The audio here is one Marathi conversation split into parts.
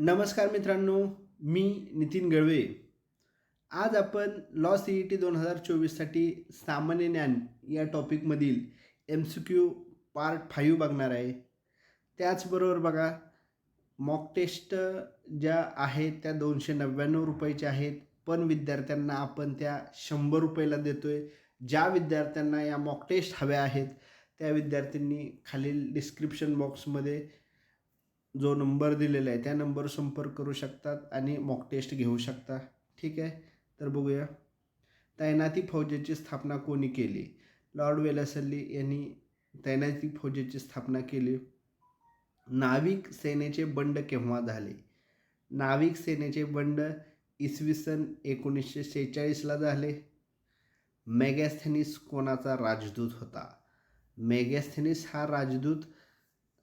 नमस्कार मित्रांनो मी नितीन गळवे आज आपण लॉ सी ई टी दोन हजार चोवीससाठी सामान्य ज्ञान या टॉपिकमधील M C Q part five बघणार आहे. त्याचबरोबर बघा मॉक टेस्ट ज्या आहेत त्या दोनशे नव्याण्णव रुपयाच्या आहेत पण विद्यार्थ्यांना आपण त्या शंभर रुपयाला देतो आहे ज्या विद्यार्थ्यांना या मॉक टेस्ट हव्या आहेत त्या विद्यार्थ्यांनी खालील डिस्क्रिप्शन बॉक्समध्ये जो नंबर दिलेला आहे त्या नंबर संपर्क करू शकतात आणि मॉक टेस्ट घेऊ शकता. ठीक आहे? तर बघूया. तैनाती फौजेची स्थापना कोणी केली? लॉर्ड वेलसल्ली यांनी तैनाती फौजेची स्थापना केली. नाविक सेनेचे बंड केव्हा झाले? नाविक सेनेचे बंड इसवी सन एकोणीसशे शेहेचाळीसला झाले. मेगॅस्थेनिस कोणाचा राजदूत होता? मेगॅस्थेनिस हा राजदूत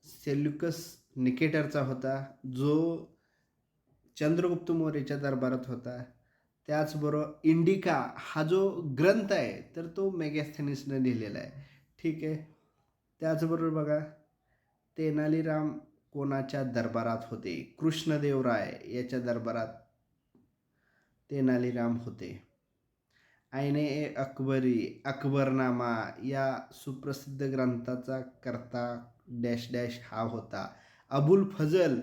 सेल्युकस निकेटरचा होता जो चंद्रगुप्त मौर्याच्या दरबारात होता. त्याचबरोबर इंडिका हा जो ग्रंथ आहे तर तो मेगॅस्थेनिसनं लिहिलेला आहे. ठीक आहे. त्याचबरोबर बघा तेनालीराम कोणाच्या दरबारात होते? कृष्णदेवराय याच्या दरबारात तेनालीराम होते. आईने ए अकबरी अकबरनामा या सुप्रसिद्ध ग्रंथाचा करता डॅश डॅश हा होता. अबुल फजल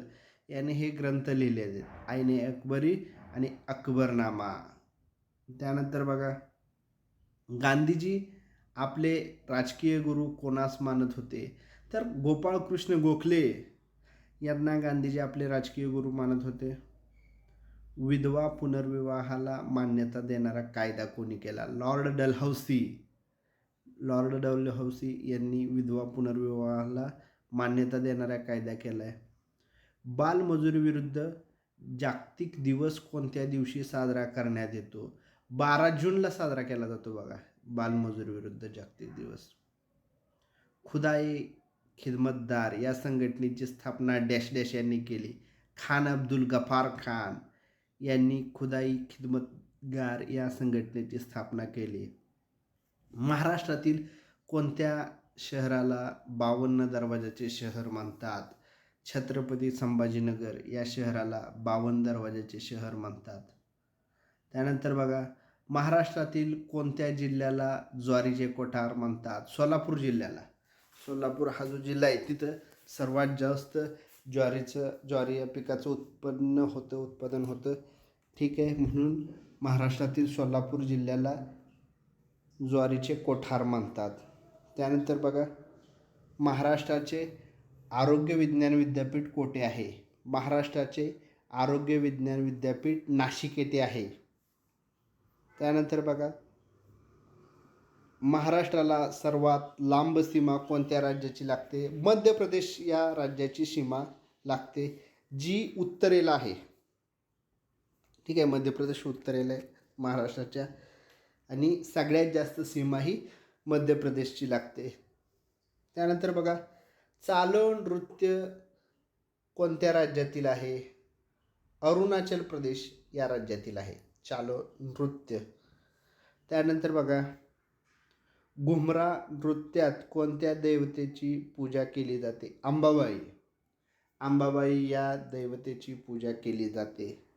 याने हे ग्रंथ लिहिले आहेत. आईने अकबरी आणि अकबरनामा. त्यानंतर बघा गांधीजी आपले राजकीय गुरु कोणास मानत होते? तर गोपाळकृष्ण गोखले यांना गांधीजी आपले राजकीय गुरु मानत होते. विधवा पुनर्विवाहाला मान्यता देणारा कायदा कोणी केला? Lord Dalhousie. लॉर्ड डलहौसी यांनी विधवा पुनर्विवाहाला मान्यता देणारा कायदा केला आहे बालमजुरीविरुद्ध जागतिक दिवस कोणत्या दिवशी साजरा करण्यात येतो? बारा जूनला साजरा केला जातो बघा बालमजुरीविरुद्ध जागतिक दिवस. खुदाई खिदमतदार या संघटनेची स्थापना डॅश डॅश यांनी केली. खान अब्दुल गफार खान यांनी खुदाई खिदमतगार या संघटनेची स्थापना केली. महाराष्ट्रातील कोणत्या शहराला बावन्न दरवाजाचे शहर मानतात छत्रपती संभाजीनगर या शहराला बावन्न दरवाजाचे शहर म्हणतात. त्यानंतर बघा महाराष्ट्रातील कोणत्या जिल्ह्याला ज्वारीचे कोठार म्हणतात? सोलापूर जिल्ह्याला. सोलापूर हा जो जिल्हा आहे तिथं सर्वात जास्त ज्वारीचं ज्वारी या पिकाचं उत्पन्न होतं उत्पादन होतं. ठीक आहे म्हणून महाराष्ट्रातील सोलापूर जिल्ह्याला ज्वारीचे कोठार मानतात त्यानंतर बघा महाराष्ट्राचे आरोग्य विज्ञान विद्यापीठ कोठे आहे? महाराष्ट्राचे आरोग्य विज्ञान विद्यापीठ नाशिक येथे आहे. त्यानंतर बघा महाराष्ट्राला सर्वात लांब सीमा कोणत्या राज्याची लागते? मध्य प्रदेश या राज्याची सीमा लागते जी उत्तरेला आहे. ठीक आहे मध्य प्रदेश उत्तरेला आहे महाराष्ट्राच्या. आणि सगळ्यात जास्त सीमा ही मध्य प्रदेशची लागते. त्यानंतर बघा चालो नृत्य कोणत्या राज्यातील आहे? अरुणाचल प्रदेश या राज्यातील आहे. चालो नृत्य. त्यानंतर बघा घुमरा नृत्यात कोणत्या देवतेची पूजा केली जाते? अंबाबाई अंबाबाई या देवतेची पूजा केली जाते.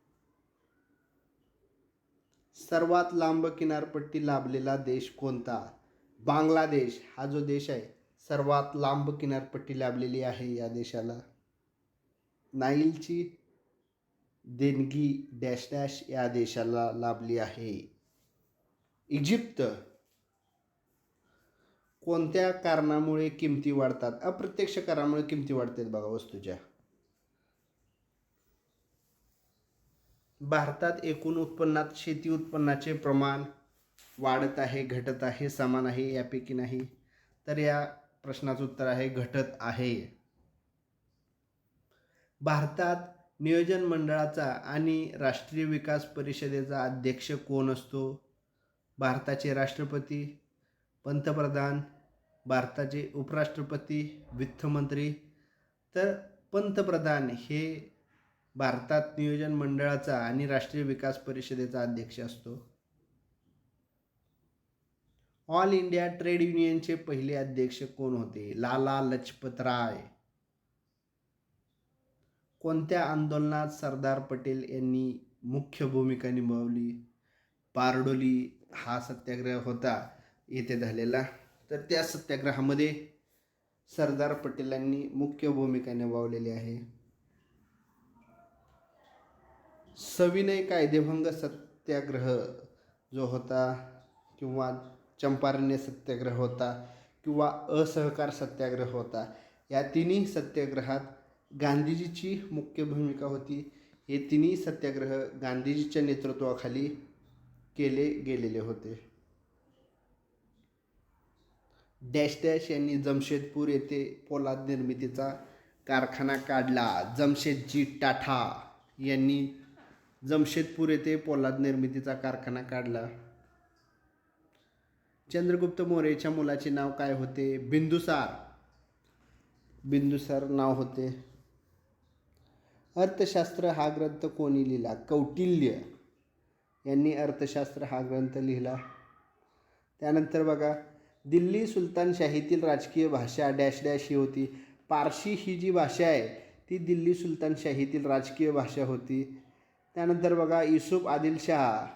सर्वात लांब किनारपट्टी लाभलेला देश कोणता? बांगलादेश हा जो देश आहे सर्वात लांब किनारपट्टी लाभलेली आहे या देशाला. नाईलची देणगी डॅश डॅश या देशाला लाभली आहे. इजिप्त. कोणत्या कारणामुळे किमती वाढतात? अप्रत्यक्ष कारणामुळे किमती वाढतात बघा वस्तूच्या. भारतात एकूण उत्पन्नात शेती उत्पन्नाचे प्रमाण वाढत आहे घटत आहे समान आहे यापैकी नाही. तर या प्रश्नाचं उत्तर आहे घटत आहे. भारतात नियोजन मंडळाचा आणि राष्ट्रीय विकास परिषदेचा अध्यक्ष कोण असतो? भारताचे राष्ट्रपती पंतप्रधान भारताचे उपराष्ट्रपती वित्तमंत्री. तर पंतप्रधान हे भारतात नियोजन मंडळाचा आणि राष्ट्रीय विकास परिषदेचा अध्यक्ष असतो. ऑल इंडिया ट्रेड युनियनचे पहिले अध्यक्ष कोण होते? लाला लजपत राय. कोणत्या आंदोलनात सरदार पटेल यांनी मुख्य भूमिका निभावली? पारडोली हा सत्याग्रह होता येथे झालेला. तर त्या सत्याग्रहामध्ये सरदार पटेलांनी मुख्य भूमिका निभावलेली आहे. सविनय कायदेभंग सत्याग्रह जो होता किंवा चंपारण्य सत्याग्रह होता किंवा असहकार सत्याग्रह होता. या तिन्ही सत्याग्रहात गांधीजीची मुख्य भूमिका होती. हे तिन्ही सत्याग्रह गांधीजीच्या नेतृत्वाखाली केले गेलेले होते. डॅश डॅश यांनी जमशेदपूर येथे पोलाद निर्मितीचा कारखाना काढला. जमशेदजी टाठा यांनी जमशेदपूर येथे पोलाद निर्मितीचा कारखाना काढला. चंद्रगुप्त मौर्याच्या मुलाचे नाव काय होते? बिंदुसार. बिंदुसार नाव होते. अर्थशास्त्र हा ग्रंथ कोणी लिहिला? कौटिल्य यांनी अर्थशास्त्र हा ग्रंथ लिहिला. त्यानंतर बघा दिल्ली सुलतानशाहीतील राजकीय भाषा डॅश डॅश ही होती. पारशी ही जी भाषा आहे ती दिल्ली सुलतानशाहीतील राजकीय भाषा होती. त्यानंतर बघा युसुफ आदिलशाह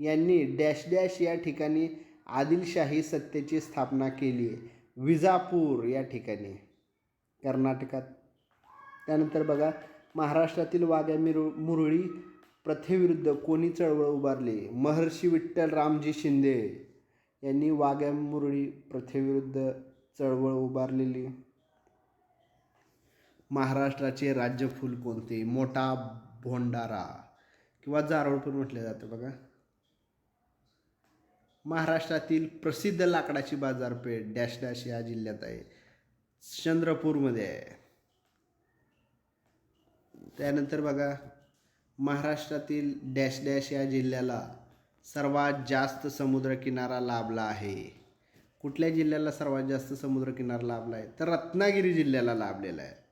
यांनी डॅश डॅश या ठिकाणी आदिलशाही सत्तेची स्थापना केली विजापूर या ठिकाणी कर्नाटकात. त्यानंतर बघा महाराष्ट्रातील वाघ्या मिरु मुरळी प्रथेविरुद्ध कोणी चळवळ उभारली? महर्षी विठ्ठल रामजी शिंदे यांनी वाघ्या मुरळी प्रथेविरुद्ध चळवळ उभारलेली. महाराष्ट्राचे राज्यफूल कोणते? मोठा भोंडारा किंवा जारळ पण म्हटलं जातं बघा. महाराष्ट्रातील प्रसिद्ध लाकडाची बाजारपेठ डॅश डॅश या जिल्ह्यात आहे. चंद्रपूरमध्ये आहे. त्यानंतर बघा महाराष्ट्रातील डॅश डॅश या जिल्ह्याला सर्वात जास्त समुद्रकिनारा लाभला आहे. कुठल्या जिल्ह्याला सर्वात जास्त समुद्रकिनारा लाभला आहे? तर रत्नागिरी जिल्ह्याला लाभलेला आहे.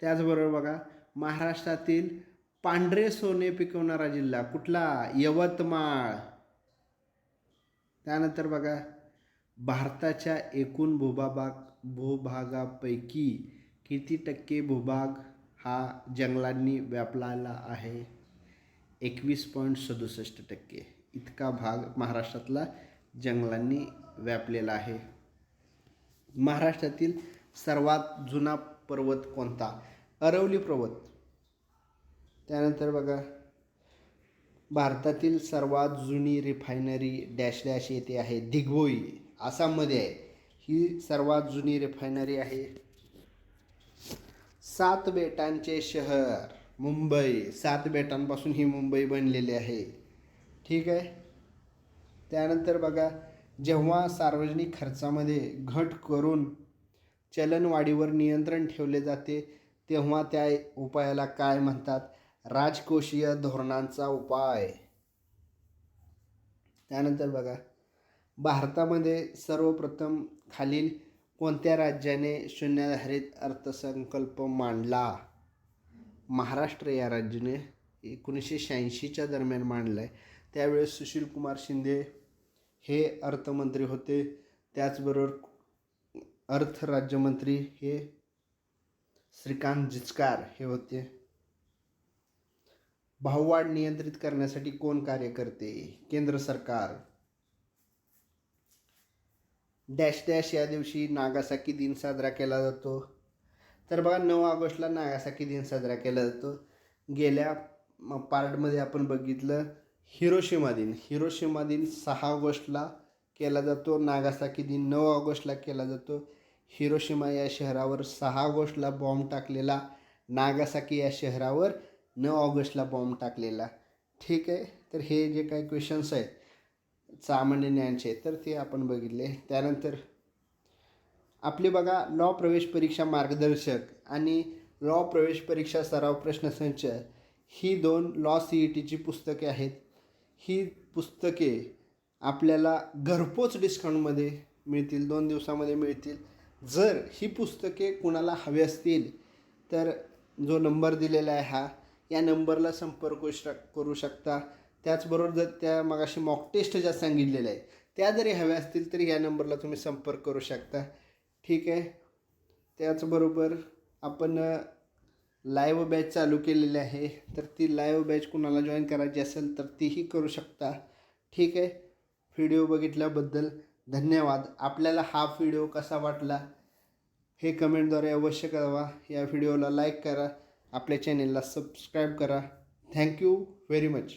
त्याचबरोबर बघा महाराष्ट्रातील पांढरे सोने पिकवणारा जिल्हा कुठला? यवतमाळ. त्यानंतर बघा भारताच्या एकूण भूभाभाग भूभागापैकी किती टक्के भूभाग हा जंगलांनी व्यापलेला आहे? एकवीस पॉईंट सदुसष्ट टक्के. इतका भाग महाराष्ट्रातला जंगलांनी व्यापलेला आहे. महाराष्ट्रातील सर्वात जुना पर्वत कोणता? अरवली पर्वत. त्यानंतर बघा भारतातील सर्वात जुनी रिफायनरी डॅश डॅश येथे आहे दिग्बोई आसाममध्ये आहे. ही सर्वात जुनी रिफायनरी आहे. सात बेटांचे शहर मुंबई. सात बेटांपासून ही मुंबई बनलेली आहे. ठीक आहे? त्यानंतर बघा जेव्हा सार्वजनिक खर्चामध्ये घट करून चलनवाढीवर नियंत्रण ठेवले जाते तेव्हा त्या उपायाला काय म्हणतात? राजकोषीय धोरणांचा उपाय. त्यानंतर बघा भारतामध्ये सर्वप्रथम खालील कोणत्या राज्याने शून्याधारित अर्थसंकल्प मांडला? महाराष्ट्र या राज्याने एकोणीसशे शहाऐंशीच्या दरम्यान मांडला आहे त्यावेळेस सुशील कुमार शिंदे हे अर्थमंत्री होते. त्याचबरोबर अर्थ राज्यमंत्री हे श्रीकांत जिचकार हे होते. भाववाढ नियंत्रित करण्यासाठी कोण कार्य करते? केंद्र सरकार. डॅश डॅश या दिवशी नागासाकी दिन साजरा केला जातो. तर बघा नऊ ऑगस्टला नागासाकी दिन साजरा केला जातो. गेल्या पार्टमध्ये आपण बघितलं हिरोशिमा दिन. हिरोशिमा दिन सहा ऑगस्टला केला जातो. नागासाकी दिन नऊ ऑगस्टला केला जातो. हिरोशिमा या शहरावर सहा ऑगस्टला बॉम्ब टाकलेला नागासाकी या शहरावर नऊ ऑगस्टला बॉम्ब टाकलेला. ठीक आहे? तर हे जे काही क्वेश्चन्स आहेत सामान्य ज्ञानचे तर ते आपण बघितले. त्यानंतर आपले बघा लॉ प्रवेश परीक्षा मार्गदर्शक आणि लॉ प्रवेश परीक्षा सराव प्रश्नसंच ही दोन लॉ सी ई टीची पुस्तके आहेत. ही पुस्तके आपल्याला घरपोच डिस्काउंटमध्ये मिळतील दोन दिवसामध्ये मिळतील. जर ही पुस्तके कुणाला हवी असतील तर जो नंबर दिलेला आहे हा या नंबरला संपर्क करू शक करू शकता. त्याचबरोबर जर त्या मगाशी मॉक टेस्ट ज्या सांगितलेल्या आहेत त्या जरी हव्या असतील तरी या नंबरला तुम्ही संपर्क करू शकता. ठीक आहे? त्याचबरोबर आपण लाईव्ह बॅच चालू केलेली आहे. तर ती लाईव्ह बॅच कुणाला जॉईन करायची असेल तर तीही करू शकता. ठीक आहे? व्हिडिओ बघितल्याबद्दल धन्यवाद. आपल्याला हा व्हिडिओ कसा वाटला हे कमेंटद्वारे अवश्य कळवा. या व्हिडिओला लाईक करा. आपल्या चॅनेलला सबस्क्राईब करा. Thank you very much